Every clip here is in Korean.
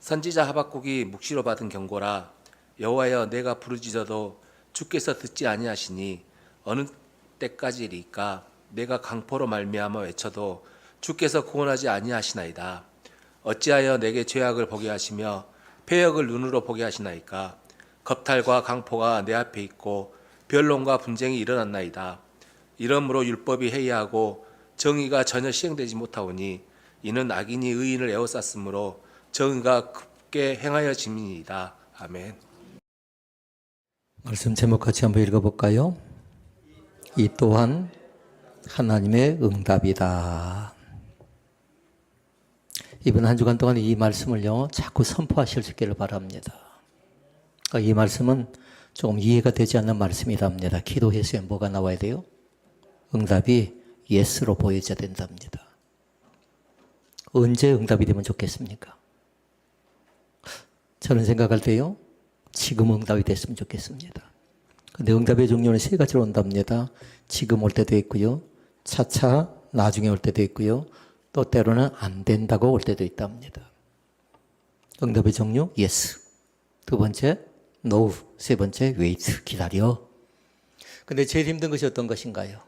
선지자 하박국이 묵시로 받은 경고라 여호와여 내가 부르짖어도 주께서 듣지 아니하시니 어느 때까지리까? 내가 강포로 말미암아 외쳐도 주께서 구원하지 아니하시나이다. 어찌하여 내게 죄악을 보게 하시며 폐역을 눈으로 보게 하시나이까? 겁탈과 강포가 내 앞에 있고 변론과 분쟁이 일어났나이다. 이러므로 율법이 해이하고 정의가 전혀 시행되지 못하오니 이는 악인이 의인을 에워쌌으므로 정의가 급게 행하여 짐이니이다. 아멘. 말씀 제목 같이 한번 읽어볼까요? 이 또한 하나님의 응답이다. 이번 한 주간 동안 이 말씀을요, 자꾸 선포하실 수 있기를 바랍니다. 그러니까 이 말씀은 조금 이해가 되지 않는 말씀이랍니다. 기도해서 뭐가 나와야 돼요? 응답이 예스로 보여져야 된답니다. 언제 응답이 되면 좋겠습니까? 저는 생각할 때요, 지금 응답이 됐으면 좋겠습니다. 근데 응답의 종류는 세 가지로 온답니다. 지금 올 때도 있고요. 차차 나중에 올 때도 있고요. 또 때로는 안 된다고 올 때도 있답니다. 응답의 종류 yes. 두 번째 no. 세 번째 wait. 기다려. 근데 제일 힘든 것이 어떤 것인가요?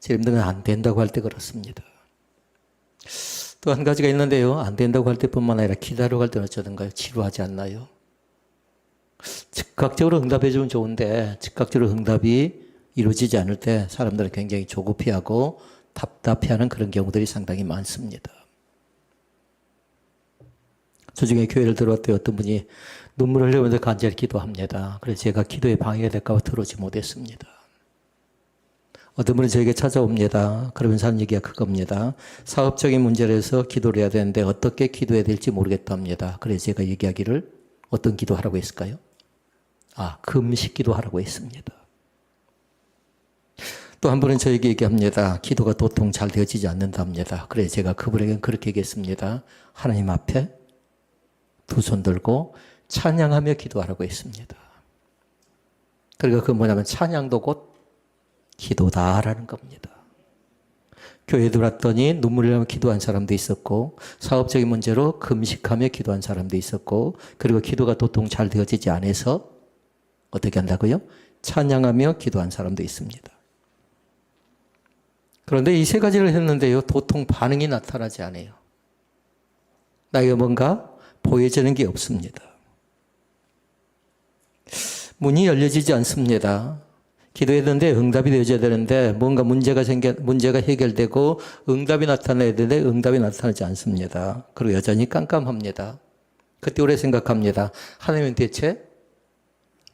제일 힘든 건 안 된다고 할 때 그렇습니다. 또 한 가지가 있는데요. 안 된다고 할 때뿐만 아니라 기다려 갈 때는 어쩌든가요? 지루하지 않나요? 즉각적으로 응답해 주면 좋은데 즉각적으로 응답이 이루어지지 않을 때 사람들은 굉장히 조급해하고 답답해하는 그런 경우들이 상당히 많습니다. 저 중에 교회를 들어왔더니 어떤 분이 눈물을 흘리면서 간절히 기도합니다. 그래서 제가 기도에 방해가 될까 봐 들어오지 못했습니다. 어떤 분이 저에게 찾아옵니다. 그러면서 하는 얘기가 그겁니다. 사업적인 문제를 해서 기도를 해야 되는데 어떻게 기도해야 될지 모르겠답니다. 그래서 제가 얘기하기를 어떤 기도하라고 했을까요? 아, 금식 기도하라고 했습니다. 또 한 분은 저에게 얘기합니다. 기도가 도통 잘 되어지지 않는답니다. 그래서 제가 그분에게 그렇게 얘기했습니다. 하나님 앞에 두 손 들고 찬양하며 기도하라고 했습니다. 그러니까 그 뭐냐면 찬양도 곧 기도다라는 겁니다. 교회 들어왔더니 눈물을 흘리며 기도한 사람도 있었고 사업적인 문제로 금식하며 기도한 사람도 있었고 그리고 기도가 도통 잘 되어지지 않아서 어떻게 한다고요? 찬양하며 기도한 사람도 있습니다. 그런데 이 세 가지를 했는데요. 도통 반응이 나타나지 않아요. 나에게 뭔가 보여지는 게 없습니다. 문이 열려지지 않습니다. 기도했는데 응답이 되어져야 되는데 뭔가 문제가 생겨 문제가 해결되고 응답이 나타나야 되는데 응답이 나타나지 않습니다. 그리고 여전히 깜깜합니다. 그때 오래 생각합니다. 하나님은 대체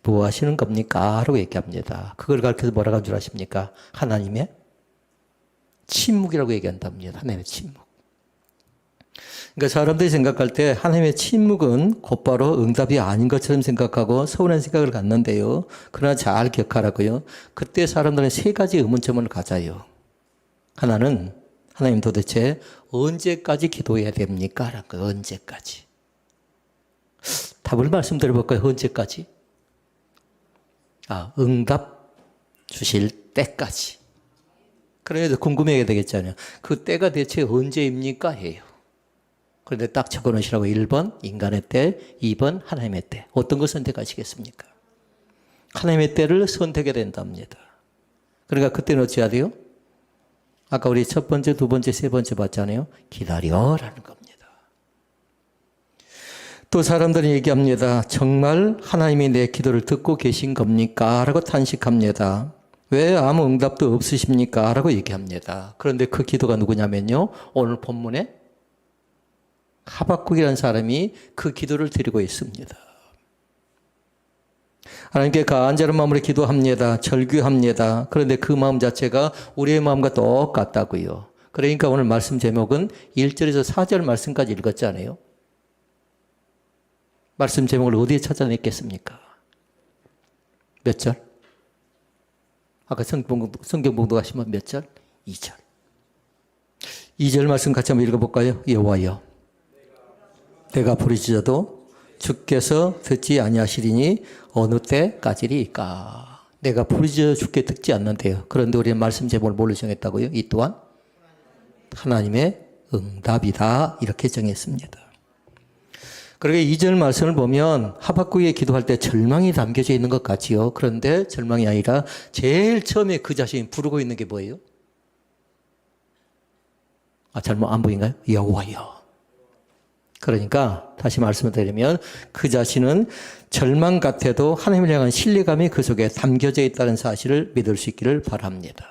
뭐 하시는 겁니까? 라고 얘기합니다. 그걸 가르쳐서 뭐라고 한 줄 아십니까? 하나님의 침묵이라고 얘기한답니다. 하나님의 침묵. 그러니까 사람들이 생각할 때 하나님의 침묵은 곧바로 응답이 아닌 것처럼 생각하고 서운한 생각을 갖는데요. 그러나 잘 기억하라고요. 그때 사람들은 세 가지 의문점을 가져요. 하나는 하나님 도대체 언제까지 기도해야 됩니까? 라는 거예요. 언제까지. 답을 말씀드려볼까요? 언제까지? 아, 응답 주실 때까지. 그래서 궁금해야 되겠잖아요. 그 때가 대체 언제입니까? 해요. 그런데 딱 적어 놓으시라고 1번 인간의 때, 2번 하나님의 때. 어떤 걸 선택하시겠습니까? 하나님의 때를 선택해야 된답니다. 그러니까 그때는 어찌해야 돼요? 아까 우리 첫 번째, 두 번째, 세 번째 봤잖아요. 기다려라는 겁니다. 또 사람들이 얘기합니다. 정말 하나님이 내 기도를 듣고 계신 겁니까? 라고 탄식합니다. 왜 아무 응답도 없으십니까? 라고 얘기합니다. 그런데 그 기도가 누구냐면요. 오늘 본문에 하박국이라는 사람이 그 기도를 드리고 있습니다. 하나님께 간절한 마음으로 기도합니다. 절규합니다. 그런데 그 마음 자체가 우리의 마음과 똑같다고요. 그러니까 오늘 말씀 제목은 1절에서 4절 말씀까지 읽었잖아요. 말씀 제목을 어디에 찾아냈겠습니까? 몇 절? 아까 성경, 봉독하시면 몇 절? 2절. 2절 말씀 같이 한번 읽어볼까요? 여호와여. 내가 부르짖어도 주께서 듣지 아니하시리니 어느 때까지리까. 내가 부르짖어 주께 듣지 않는데요. 그런데 우리는 말씀 제목을 뭘로 정했다고요? 이 또한 하나님의 응답이다. 이렇게 정했습니다. 그러게 2절 말씀을 보면 하박국이 기도할 때 절망이 담겨져 있는 것 같지요. 그런데 절망이 아니라 제일 처음에 그 자신이 부르고 있는 게 뭐예요? 아, 잘못 안 보인가요? 여호와여. 그러니까 다시 말씀을 드리면 그 자신은 절망 같아도 하나님을 향한 신뢰감이 그 속에 담겨져 있다는 사실을 믿을 수 있기를 바랍니다.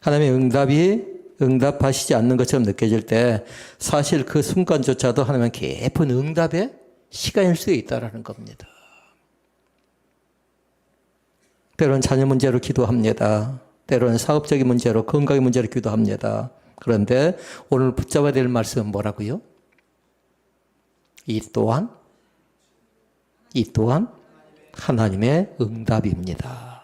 하나님의 응답이 응답하시지 않는 것처럼 느껴질 때 사실 그 순간조차도 하나님은 깊은 응답의 시간일 수 있다라는 겁니다. 때로는 자녀 문제로 기도합니다. 때로는 사업적인 문제로 건강의 문제로 기도합니다. 그런데 오늘 붙잡아야 될 말씀은 뭐라고요? 이 또한 이 또한 하나님의 응답입니다.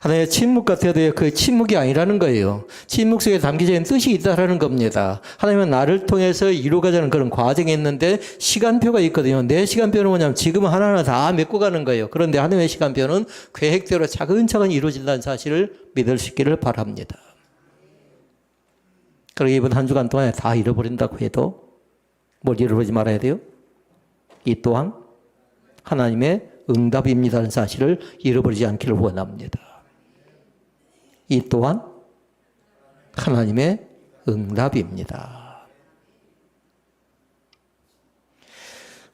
하나의 침묵 같아도 그 침묵이 아니라는 거예요. 침묵 속에 담겨져 있는 뜻이 있다라는 겁니다. 하나님은 나를 통해서 이루어가자는 그런 과정이 있는데 시간표가 있거든요. 내 시간표는 뭐냐면 지금 하나하나 다 메꿔 가는 거예요. 그런데 하나님의 시간표는 계획대로 차근차근 이루어진다는 사실을 믿을 수 있기를 바랍니다. 그리고 이번 한 주간 동안에 다 잃어버린다고 해도 뭘 잃어버리지 말아야 돼요? 이 또한 하나님의 응답입니다는 사실을 잃어버리지 않기를 원합니다. 이 또한 하나님의 응답입니다.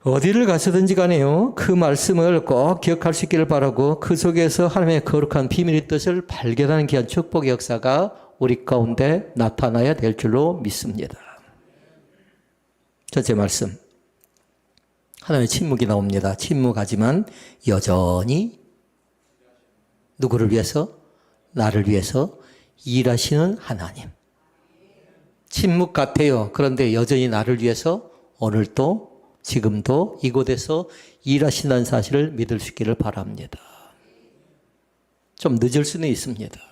어디를 가서든지 간에요. 그 말씀을 꼭 기억할 수 있기를 바라고 그 속에서 하나님의 거룩한 비밀의 뜻을 발견하는 귀한 축복의 역사가 우리 가운데 나타나야 될 줄로 믿습니다. 첫째 말씀. 하나님의 침묵이 나옵니다. 침묵하지만 여전히 누구를 위해서? 나를 위해서 일하시는 하나님. 침묵 같아요. 그런데 여전히 나를 위해서 오늘도 지금도 이곳에서 일하신다는 사실을 믿을 수 있기를 바랍니다. 좀 늦을 수는 있습니다.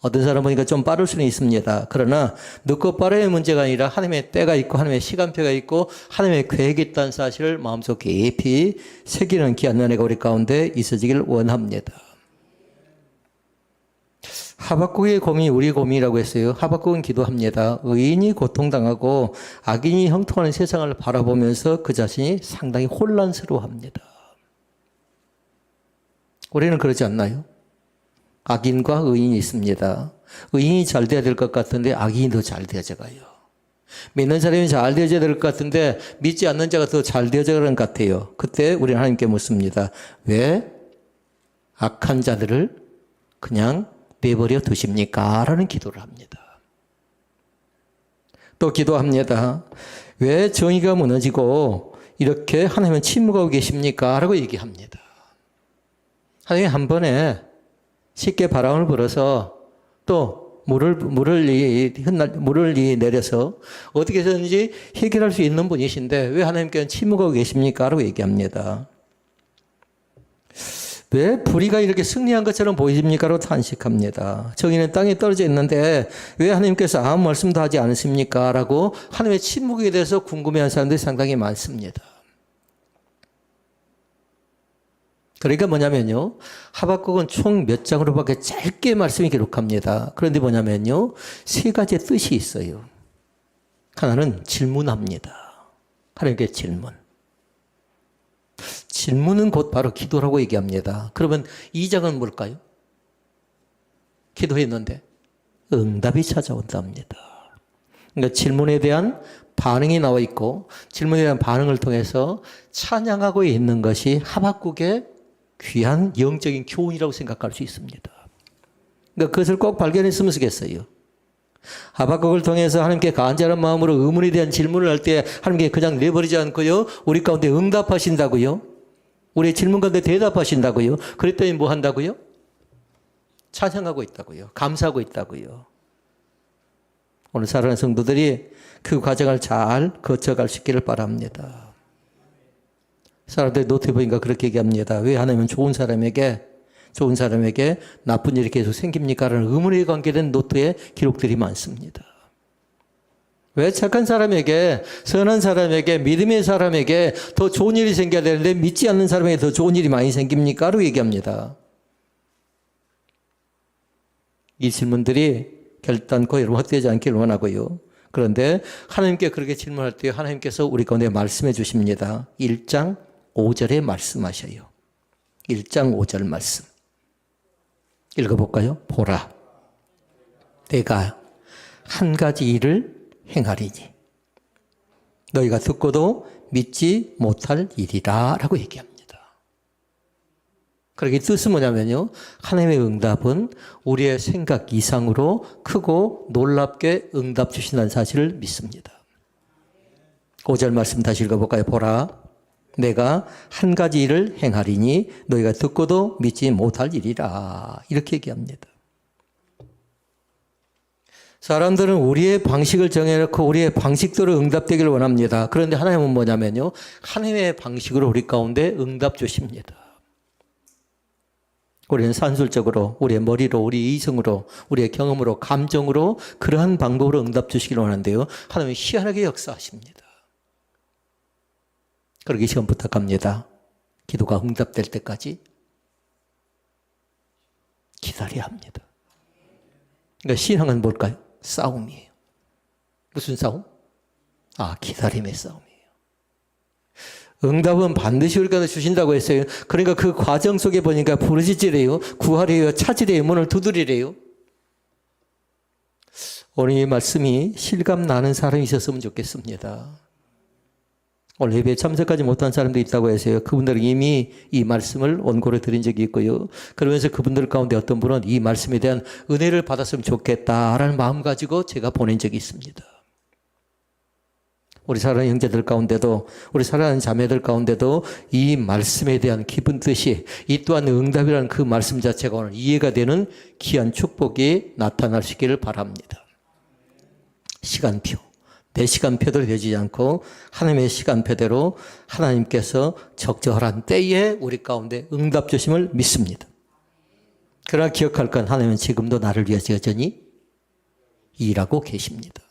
어떤 사람 보니까 좀 빠를 수는 있습니다. 그러나 늦고 빠르의 문제가 아니라 하나님의 때가 있고 하나님의 시간표가 있고 하나님의 계획이 있다는 사실을 마음속 깊이 새기는 귀한 은혜가 우리 가운데 있어지길 원합니다. 하박국의 고민이 우리 고민이라고 했어요. 하박국은 기도합니다. 의인이 고통당하고 악인이 형통하는 세상을 바라보면서 그 자신이 상당히 혼란스러워합니다. 우리는 그러지 않나요? 악인과 의인이 있습니다. 의인이 잘 돼야 될 것 같은데 악인이 더 잘 되어져 가요. 믿는 사람이 잘 되어져야 될 것 같은데 믿지 않는 자가 더 잘 되어져 가는 것 같아요. 그때 우리는 하나님께 묻습니다. 왜 악한 자들을 그냥 내버려 두십니까? 라는 기도를 합니다. 또 기도합니다. 왜 정의가 무너지고 이렇게 하나님은 침묵하고 계십니까? 라고 얘기합니다. 하나님 한 번에 쉽게 바람을 불어서 또 물을 물을 이 흩날 물을 이 내려서 어떻게 해서든지 해결할 수 있는 분이신데 왜 하나님께는 침묵하고 계십니까?라고 얘기합니다. 왜 불의가 이렇게 승리한 것처럼 보이십니까?로 탄식합니다. 정의는 땅에 떨어져 있는데 왜 하나님께서 아무 말씀도 하지 않으십니까? 라고 하나님의 침묵에 대해서 궁금해하는 사람들이 상당히 많습니다. 그러니까 뭐냐면요. 하박국은 총 몇 장으로밖에 짧게 말씀이 기록합니다. 그런데 뭐냐면요. 세 가지의 뜻이 있어요. 하나는 질문합니다. 하나님께 질문. 질문은 곧 바로 기도라고 얘기합니다. 그러면 이 장은 뭘까요? 기도했는데 응답이 찾아온답니다. 그러니까 질문에 대한 반응이 나와 있고 질문에 대한 반응을 통해서 찬양하고 있는 것이 하박국의 귀한 영적인 교훈이라고 생각할 수 있습니다. 그러니까 그것을 꼭 발견했으면 좋겠어요. 하박국을 통해서 하나님께 간절한 마음으로 의문에 대한 질문을 할 때 하나님께 그냥 내버리지 않고요. 우리 가운데 응답하신다고요. 우리의 질문 가운데 대답하신다고요. 그랬더니 뭐 한다고요? 찬양하고 있다고요. 감사하고 있다고요. 오늘 사랑하는 성도들이 그 과정을 잘 거쳐갈 수 있기를 바랍니다. 사람들이 노트에 보니까 그렇게 얘기합니다. 왜 하나님은 좋은 사람에게 좋은 사람에게 나쁜 일이 계속 생깁니까? 라는 의문에 관계된 노트에 기록들이 많습니다. 왜 착한 사람에게, 선한 사람에게, 믿음의 사람에게 더 좋은 일이 생겨야 되는데 믿지 않는 사람에게 더 좋은 일이 많이 생깁니까? 라고 얘기합니다. 이 질문들이 결단코 여러분 헛되지 않기를 원하고요. 그런데 하나님께 그렇게 질문할 때 하나님께서 우리 가운데 말씀해 주십니다. 1장 5절에 말씀하셔요. 1장 5절 말씀. 읽어볼까요? 보라. 내가 한 가지 일을 행하리니 너희가 듣고도 믿지 못할 일이라 라고 얘기합니다. 그러기 뜻은 뭐냐면요. 하나님의 응답은 우리의 생각 이상으로 크고 놀랍게 응답 주신다는 사실을 믿습니다. 5절 말씀 다시 읽어볼까요? 보라. 내가 한 가지 일을 행하리니 너희가 듣고도 믿지 못할 일이라. 이렇게 얘기합니다. 사람들은 우리의 방식을 정해놓고 우리의 방식대로 응답되기를 원합니다. 그런데 하나님은 뭐냐면요. 하나님의 방식으로 우리 가운데 응답 주십니다. 우리는 산술적으로, 우리의 머리로, 우리 이성으로, 우리의 경험으로, 감정으로 그러한 방법으로 응답 주시기를 원하는데요. 하나님은 희한하게 역사하십니다. 그러기 시험 부탁합니다. 기도가 응답될 때까지 기다려야 합니다. 그러니까 신앙은 뭘까요? 싸움이에요. 무슨 싸움? 아, 기다림의 싸움이에요. 응답은 반드시 우리가 주신다고 했어요. 그러니까 그 과정 속에 보니까 부르짖으래요. 구하래요. 찾으래요. 문을 두드리래요. 오늘 이 말씀이 실감 나는 사람이 있었으면 좋겠습니다. 오늘 예배에 참석하지 못한 사람도 있다고 해서요. 그분들은 이미 이 말씀을 원고를 드린 적이 있고요. 그러면서 그분들 가운데 어떤 분은 이 말씀에 대한 은혜를 받았으면 좋겠다라는 마음 가지고 제가 보낸 적이 있습니다. 우리 사랑하는 형제들 가운데도 우리 사랑하는 자매들 가운데도 이 말씀에 대한 기쁜 뜻이 이 또한 응답이라는 그 말씀 자체가 오늘 이해가 되는 귀한 축복이 나타나시기를 바랍니다. 시간표. 내 시간표대로 되지 않고 하나님의 시간표대로 하나님께서 적절한 때에 우리 가운데 응답 주심을 믿습니다. 그러나 기억할 건 하나님은 지금도 나를 위해서 여전히 일하고 계십니다.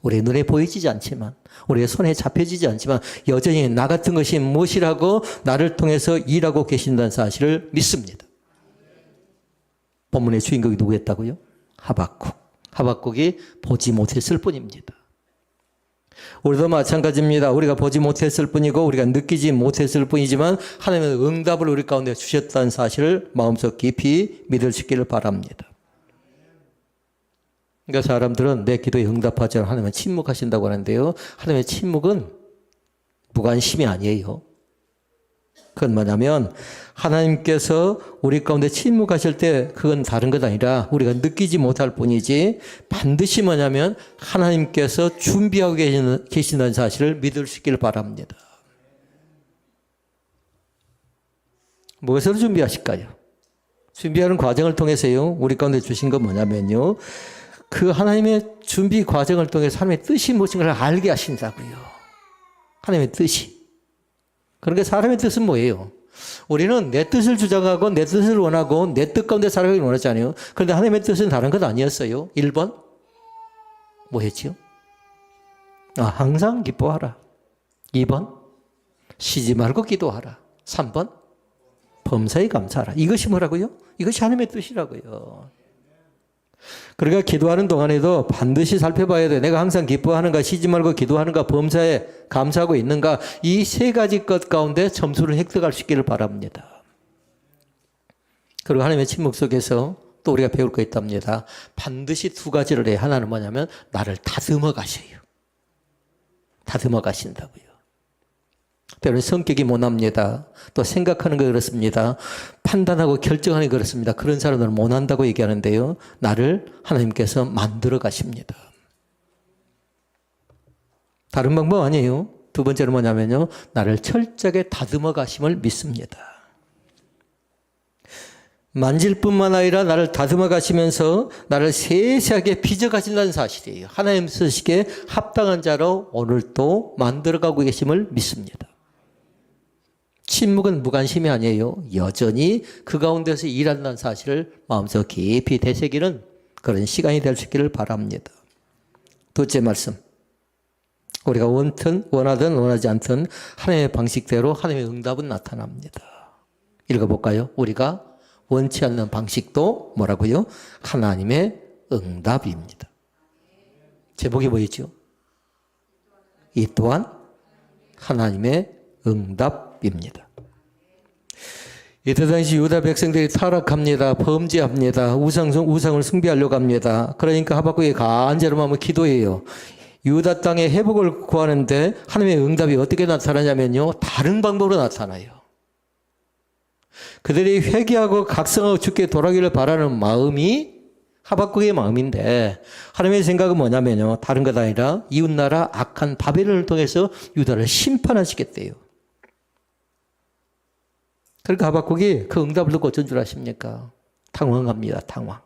우리의 눈에 보이지 않지만, 우리의 손에 잡혀지지 않지만, 여전히 나 같은 것이 무엇이라고 나를 통해서 일하고 계신다는 사실을 믿습니다. 본문의 주인공이 누구였다고요? 하박국. 하박국이 보지 못했을 뿐입니다. 우리도 마찬가지입니다. 우리가 보지 못했을 뿐이고 우리가 느끼지 못했을 뿐이지만 하나님은 응답을 우리 가운데 주셨다는 사실을 마음속 깊이 믿을 수 있기를 바랍니다. 그러니까 사람들은 내 기도에 응답하지 않으면 하나님은 침묵하신다고 하는데요. 하나님의 침묵은 무관심이 아니에요. 그건 뭐냐면 하나님께서 우리 가운데 침묵하실 때 그건 다른 것 아니라 우리가 느끼지 못할 뿐이지 반드시 뭐냐면 하나님께서 준비하고 계시는, 계신다는 사실을 믿을 수 있기를 바랍니다. 무엇을 준비하실까요? 준비하는 과정을 통해서요, 우리 가운데 주신 건 뭐냐면요, 그 하나님의 준비 과정을 통해서 하나님의 뜻이 무엇인가를 알게 하신다고요. 하나님의 뜻이. 그러니까 사람의 뜻은 뭐예요? 우리는 내 뜻을 주장하고 내 뜻을 원하고 내 뜻 가운데 살아가길 원하잖아요. 그런데 하나님의 뜻은 다른 것 아니었어요. 1번 뭐 했지요? 아, 항상 기뻐하라. 2번 쉬지 말고 기도하라. 3번 범사에 감사하라. 이것이 뭐라고요? 이것이 하나님의 뜻이라고요. 그러니까 기도하는 동안에도 반드시 살펴봐야 돼. 내가 항상 기뻐하는가, 쉬지 말고 기도하는가, 범사에 감사하고 있는가. 이 세 가지 것 가운데 점수를 획득할 수 있기를 바랍니다. 그리고 하나님의 침묵 속에서 또 우리가 배울 거 있답니다. 반드시 두 가지를 해. 하나는 뭐냐면 나를 다듬어 가셔요. 다듬어 가신다고요. 때로는 성격이 못합니다. 또 생각하는 거 그렇습니다. 판단하고 결정하는 게 그렇습니다. 그런 사람들은 못한다고 얘기하는데요. 나를 하나님께서 만들어 가십니다. 다른 방법 아니에요. 두 번째는 뭐냐면요. 나를 철저하게 다듬어 가심을 믿습니다. 만질 뿐만 아니라 나를 다듬어 가시면서 나를 세세하게 빚어 가신다는 사실이에요. 하나님 쓰시기에 합당한 자로 오늘도 만들어 가고 계심을 믿습니다. 침묵은 무관심이 아니에요. 여전히 그 가운데서 일한다는 사실을 마음속 깊이 되새기는 그런 시간이 될 수 있기를 바랍니다. 둘째 말씀. 우리가 원든, 원하든 원하지 않든 하나님의 방식대로 하나님의 응답은 나타납니다. 읽어볼까요? 우리가 원치 않는 방식도 뭐라고요? 하나님의 응답입니다. 제목이 뭐였죠? 이 또한 하나님의 응답 입니다. 이때 당시 유다 백성들이 타락합니다. 범죄합니다. 우상, 우상을 숭배하려고 합니다. 그러니까 하박국이 간절히 마음을 기도해요. 유다 땅의 회복을 구하는데 하나님의 응답이 어떻게 나타나냐면요. 다른 방법으로 나타나요. 그들이 회개하고 각성하고 죽게 돌아가기를 바라는 마음이 하박국의 마음인데 하나님의 생각은 뭐냐면요. 다른 것 아니라 이웃나라 악한 바벨론을 통해서 유다를 심판하시겠대요. 그러니까 하박국이 그 응답을 듣고 어쩐 줄 아십니까? 당황합니다. 당황.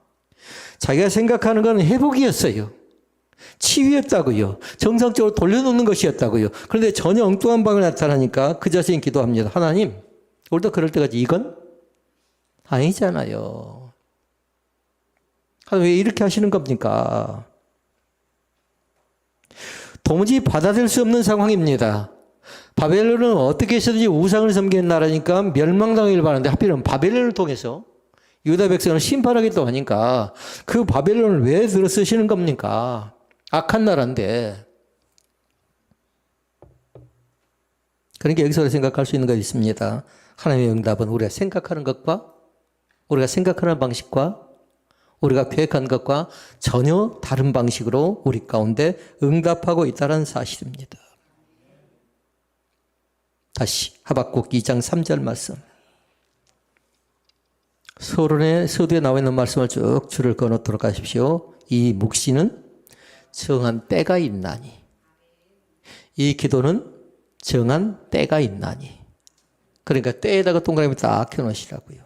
자기가 생각하는 건 회복이었어요. 치유였다고요. 정상적으로 돌려놓는 것이었다고요. 그런데 전혀 엉뚱한 방을 나타나니까 그 자신이 기도합니다. 하나님, 우리도 그럴 때까지 이건 아니잖아요. 왜 이렇게 하시는 겁니까? 도무지 받아들일 수 없는 상황입니다. 바벨론은 어떻게 해서든지 우상을 섬기는 나라니까 멸망당하길 바라는데 하필은 바벨론을 통해서 유다 백성을 심판하겠다고 하니까 그 바벨론을 왜 들어 쓰시는 겁니까? 악한 나라인데. 그러니까 여기서 생각할 수 있는 것이 있습니다. 하나님의 응답은 우리가 생각하는 것과 우리가 생각하는 방식과 우리가 계획한 것과 전혀 다른 방식으로 우리 가운데 응답하고 있다는 사실입니다. 다시 하박국 2장 3절 말씀. 서론의 서두에 나와 있는 말씀을 쭉 줄을 끊어도록 하십시오. 이 묵시는 정한 때가 있나니. 이 기도는 정한 때가 있나니. 그러니까 때에다가 동그라미 딱 켜놓으시라고요.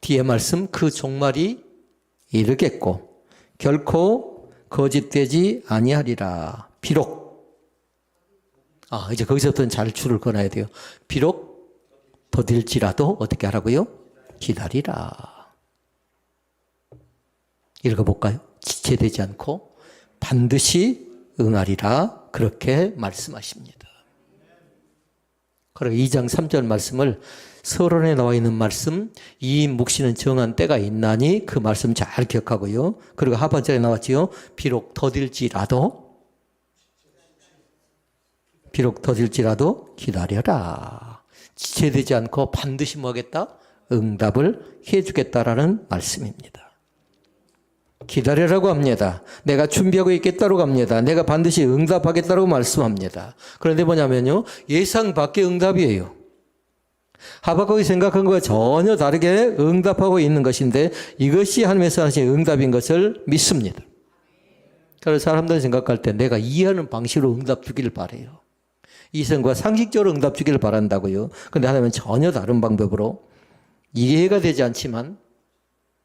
뒤에 말씀 그 종말이 이르겠고 결코 거짓되지 아니하리라. 비록 아 이제 거기서부터는 잘 줄을 끊어야 돼요. 비록 더딜지라도 어떻게 하라고요? 기다리라. 읽어볼까요? 지체되지 않고 반드시 응하리라 그렇게 말씀하십니다. 그리고 2장 3절 말씀을 서론에 나와 있는 말씀 이 묵시는 정한 때가 있나니 그 말씀 잘 기억하고요. 그리고 하반절에 나왔지요. 비록 더딜지라도 비록 더딜지라도 기다려라. 지체되지 않고 반드시 뭐하겠다? 응답을 해주겠다라는 말씀입니다. 기다려라고 합니다. 내가 준비하고 있겠다고 합니다. 내가 반드시 응답하겠다고 말씀합니다. 그런데 뭐냐면요. 예상 밖의 응답이에요. 하박국이 생각한 것과 전혀 다르게 응답하고 있는 것인데 이것이 하나님께서 하신 응답인 것을 믿습니다. 그래서 사람들이 생각할 때 내가 이해하는 방식으로 응답 주기를 바래요. 이성과 상식적으로 응답 주기를 바란다고요. 근데 하나님은 전혀 다른 방법으로 이해가 되지 않지만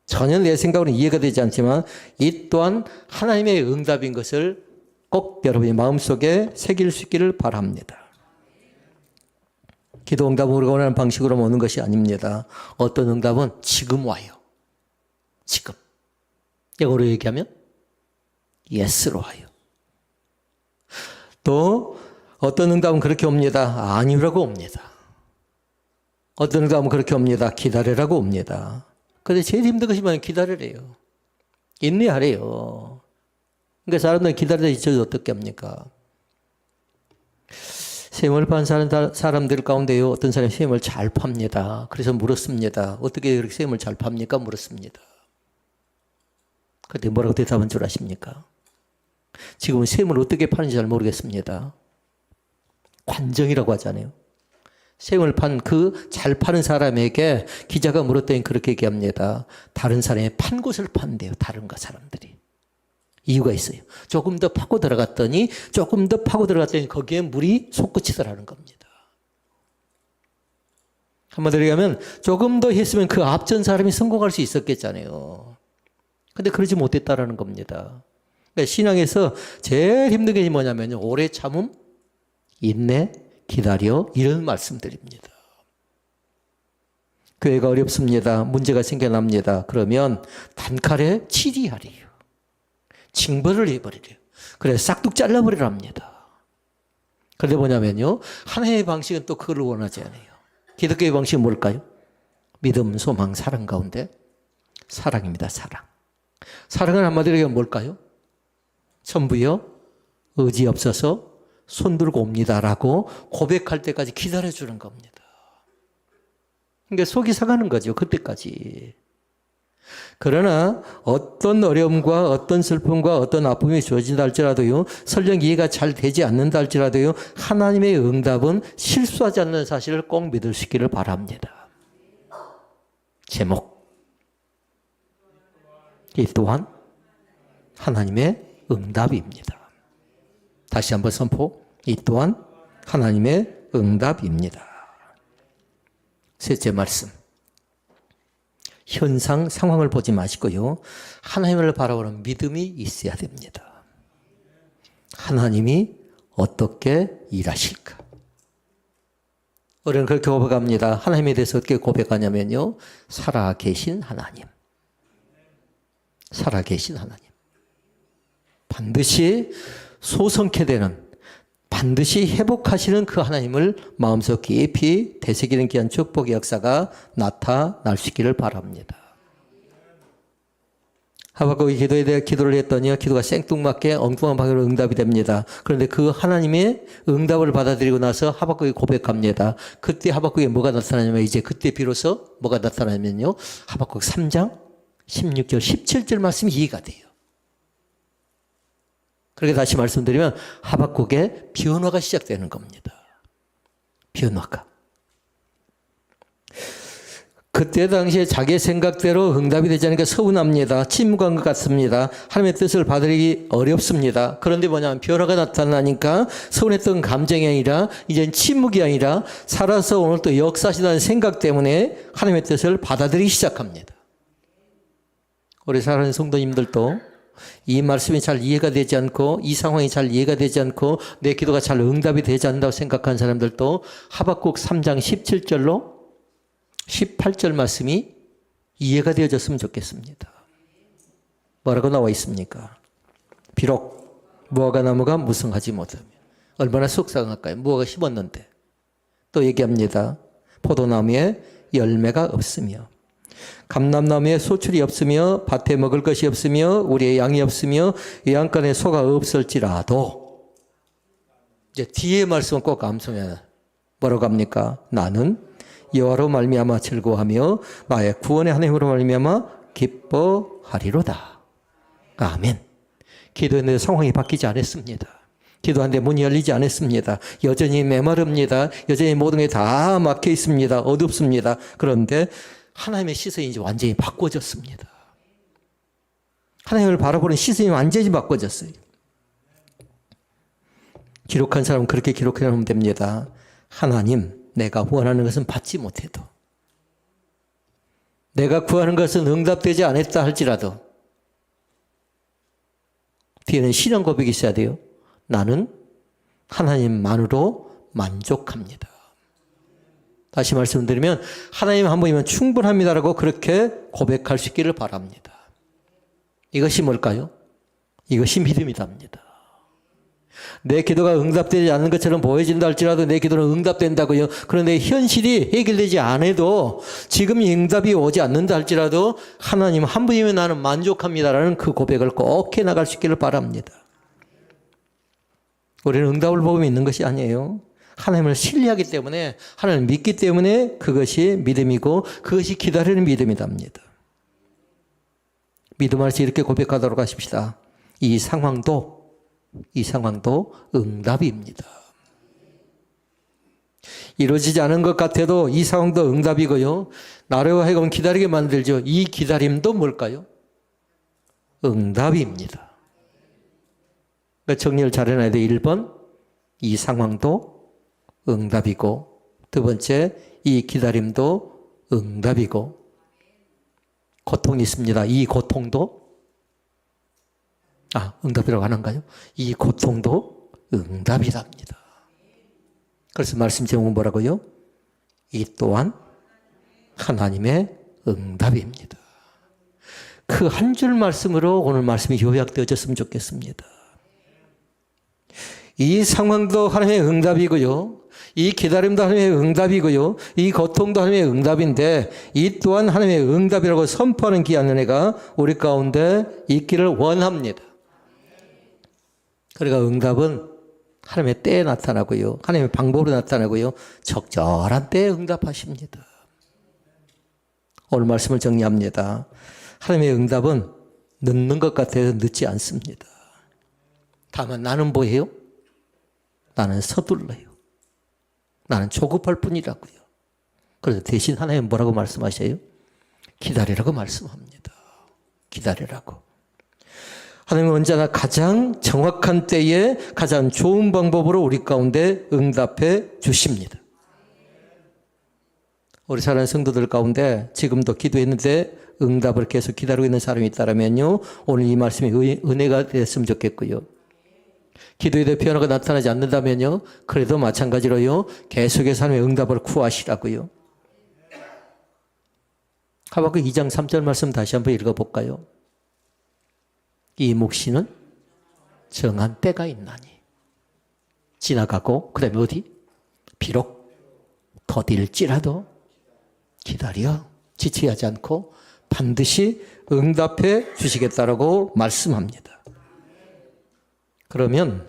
전혀 내 생각으로는 이해가 되지 않지만 이 또한 하나님의 응답인 것을 꼭 여러분이 마음속에 새길 수 있기를 바랍니다. 기도 응답은 우리가 원하는 방식으로 오는 것이 아닙니다. 어떤 응답은 지금 와요. 지금. 영어로 얘기하면 예스로 와요. 또 어떤 응답은 그렇게 옵니다. 아니라고 옵니다. 어떤 응답은 그렇게 옵니다. 기다리라고 옵니다. 근데 제일 힘든 것이 뭐냐 기다리래요. 인내하래요. 그러니까 사람들은 기다리다 지쳐서 어떻게 합니까? 시험을 판 사람들 가운데요. 어떤 사람이 시험을 잘 팝니다. 그래서 물었습니다. 어떻게 그렇게 시험을 잘 팝니까? 물었습니다. 그때 뭐라고 대답한 줄 아십니까? 지금은 시험을 어떻게 파는지 잘 모르겠습니다. 관정이라고 하잖아요. 시험을 판 그 잘 파는 사람에게 기자가 물었더니 그렇게 얘기합니다. 다른 사람이 판 곳을 판대요. 다른 거 사람들이. 이유가 있어요. 조금 더 파고 들어갔더니 조금 더 파고 들어갔더니 거기에 물이 솟구치더라는 겁니다. 한마디로 얘기하면 조금 더 했으면 그 앞전 사람이 성공할 수 있었겠잖아요. 근데 그러지 못했다라는 겁니다. 그러니까 신앙에서 제일 힘든 게 뭐냐면 오래 참음, 인내, 기다려 이런 말씀드립니다. 교회가 어렵습니다. 문제가 생겨납니다. 그러면 단칼에 치리하래요. 징벌을 해버리래요. 그래 싹둑 잘라버리랍니다. 그런데 뭐냐면요. 하나의 방식은 또 그걸 원하지 않아요. 기독교의 방식은 뭘까요? 믿음, 소망, 사랑 가운데 사랑입니다. 사랑. 사랑은 한마디로 뭘까요? 전부요 의지 없어서 손 들고 옵니다라고 고백할 때까지 기다려 주는 겁니다. 그러니까 속이 상하는 거죠. 그때까지. 그러나 어떤 어려움과 어떤 슬픔과 어떤 아픔이 주어진다 할지라도요, 설령 이해가 잘 되지 않는다 할지라도요, 하나님의 응답은 실수하지 않는 사실을 꼭 믿을 수 있기를 바랍니다. 제목. 이 또한 하나님의 응답입니다. 다시 한번 선포. 이 또한 하나님의 응답입니다. 셋째 말씀. 현상, 상황을 보지 마시고요. 하나님을 바라보는 믿음이 있어야 됩니다. 하나님이 어떻게 일하실까? 우리는 그렇게 고백합니다. 하나님에 대해서 어떻게 고백하냐면요. 살아계신 하나님. 살아계신 하나님. 반드시 소성케 되는 반드시 회복하시는 그 하나님을 마음속 깊이 되새기는 귀한 축복의 역사가 나타날 수 있기를 바랍니다. 하박국이 기도에 대해 기도를 했더니 기도가 생뚱맞게 엉뚱한 방향으로 응답이 됩니다. 그런데 그 하나님의 응답을 받아들이고 나서 하박국이 고백합니다. 그때 하박국에 뭐가 나타나냐면 이제 그때 비로소 뭐가 나타나냐면요. 하박국 3장 16절 17절 말씀이 이해가 돼요. 그렇게 다시 말씀드리면 하박국의 변화가 시작되는 겁니다. 변화가. 그때 당시에 자기 생각대로 응답이 되지 않으니까 서운합니다. 침묵한 것 같습니다. 하나님의 뜻을 받으기 어렵습니다. 그런데 뭐냐면 변화가 나타나니까 서운했던 감정이 아니라 이젠 침묵이 아니라 살아서 오늘 또 역사하시다는 생각 때문에 하나님의 뜻을 받아들이기 시작합니다. 우리 사랑하는 성도님들도 이 말씀이 잘 이해가 되지 않고 이 상황이 잘 이해가 되지 않고 내 기도가 잘 응답이 되지 않는다고 생각하는 사람들도 하박국 3장 17절로 18절 말씀이 이해가 되어졌으면 좋겠습니다. 뭐라고 나와 있습니까? 비록 무화과 나무가 무성하지 못하면 얼마나 속상할까요? 무화과 심었는데 또 얘기합니다. 포도나무에 열매가 없으며 감람나무에 소출이 없으며 밭에 먹을 것이 없으며 우리의 양이 없으며 양간에 소가 없을지라도 이제 뒤에 말씀은 꼭 감성해야 뭐라고 합니까? 나는 여호와로 말미암아 즐거워하며 나의 구원의 하나님으로 말미암아 기뻐하리로다. 아멘. 기도했는데 상황이 바뀌지 않았습니다. 기도하는데 문이 열리지 않았습니다. 여전히 메마릅니다. 여전히 모든 게 다 막혀 있습니다. 어둡습니다. 그런데 하나님의 시선이 이제 완전히 바꿔졌습니다. 하나님을 바라보는 시선이 완전히 바꿔졌어요. 기록한 사람은 그렇게 기록해 놓으면 됩니다. 하나님, 내가 원하는 것은 받지 못해도, 내가 구하는 것은 응답되지 않았다 할지라도, 뒤에는 신앙 고백이 있어야 돼요. 나는 하나님만으로 만족합니다. 다시 말씀드리면 하나님 한 분이면 충분합니다라고 그렇게 고백할 수 있기를 바랍니다. 이것이 뭘까요? 이것이 믿음이답니다. 내 기도가 응답되지 않는 것처럼 보여진다 할지라도 내 기도는 응답된다고요. 그런데 현실이 해결되지 않아도 지금 응답이 오지 않는다 할지라도 하나님 한 분이면 나는 만족합니다라는 그 고백을 꼭 해나갈 수 있기를 바랍니다. 우리는 응답을 보고 있는 것이 아니에요. 하나님을 신뢰하기 때문에 하나님을 믿기 때문에 그것이 믿음이고 그것이 기다리는 믿음이답니다. 믿음 안에서 이렇게 고백하도록 하십시다. 이 상황도 이 상황도 응답입니다. 이루어지지 않은 것 같아도 이 상황도 응답이고요. 나를 하여금 기다리게 만들죠. 이 기다림도 뭘까요? 응답입니다. 그러니까 정리를 잘 해놔야 돼. 1번, 이 상황도 응답이고, 두 번째, 이 기다림도 응답이고, 고통이 있습니다. 이 고통도 아, 응답이라고 하는가요? 이 고통도 응답이랍니다. 그래서 말씀 제목은 뭐라고요? 이 또한 하나님의 응답입니다. 그 한 줄 말씀으로 오늘 말씀이 요약되어졌으면 좋겠습니다. 이 상황도 하나님의 응답이고요. 이 기다림도 하나님의 응답이고요. 이 고통도 하나님의 응답인데 이 또한 하나님의 응답이라고 선포하는 귀한 은혜가 우리 가운데 있기를 원합니다. 그러니까 응답은 하나님의 때에 나타나고요. 하나님의 방법으로 나타나고요. 적절한 때에 응답하십니다. 오늘 말씀을 정리합니다. 하나님의 응답은 늦는 것 같아서 늦지 않습니다. 다만 나는 뭐예요? 나는 서둘러요. 나는 조급할 뿐이라고요. 그래서 대신 하나님 뭐라고 말씀하셔요? 기다리라고 말씀합니다. 기다리라고. 하나님은 언제나 가장 정확한 때에 가장 좋은 방법으로 우리 가운데 응답해 주십니다. 우리 사랑하는 성도들 가운데 지금도 기도했는데 응답을 계속 기다리고 있는 사람이 있다면요. 오늘 이 말씀이 의- 은혜가 됐으면 좋겠고요. 기도의 변화가 나타나지 않는다면요. 그래도 마찬가지로요. 계속해서 하나님의 응답을 구하시라고요. 하박국 2장 3절 말씀 다시 한번 읽어볼까요? 이 묵시는 정한 때가 있나니 지나가고 그 다음에 어디? 비록 더딜지라도 기다려 지체하지 않고 반드시 응답해 주시겠다라고 말씀합니다. 그러면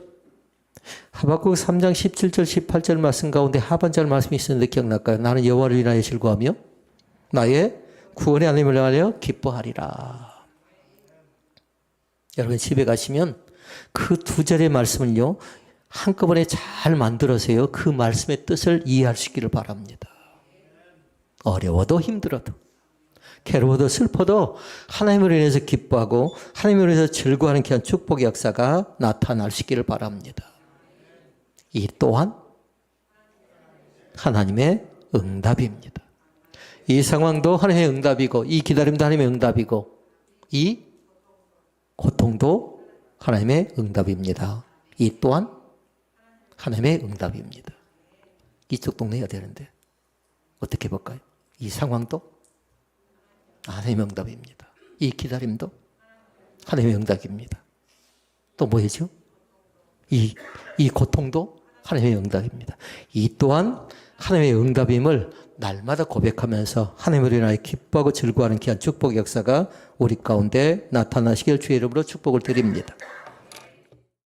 하박국 3장 17절 18절 말씀 가운데 하반절 말씀이 있었는데 기억날까요? 나는 여호와를 인하여 즐거하며 나의 구원의 하나님을 위하여 기뻐하리라. 여러분 집에 가시면 그 두 절의 말씀을요 한꺼번에 잘 만들어서요 그 말씀의 뜻을 이해할 수 있기를 바랍니다. 어려워도 힘들어도 괴로워도 슬퍼도 하나님을 인해서 기뻐하고 하나님을 인해서 즐거워하는 귀한 축복의 역사가 나타날 수 있기를 바랍니다. 이 또한 하나님의 응답입니다. 이 상황도 하나님의 응답이고 이 기다림도 하나님의 응답이고 이 고통도 하나님의 응답입니다. 이 또한 하나님의 응답입니다. 이쪽 동네가 되는데 어떻게 볼까요? 이 상황도 하나님의 응답입니다. 이 기다림도 하나님의 응답입니다. 또 뭐죠? 이, 이 고통도 하나님의 응답입니다. 이 또한 하나님의 응답임을 날마다 고백하면서 하나님을 인하여 기뻐하고 즐거워하는 귀한 축복의 역사가 우리 가운데 나타나시길 주의 이름으로 축복을 드립니다.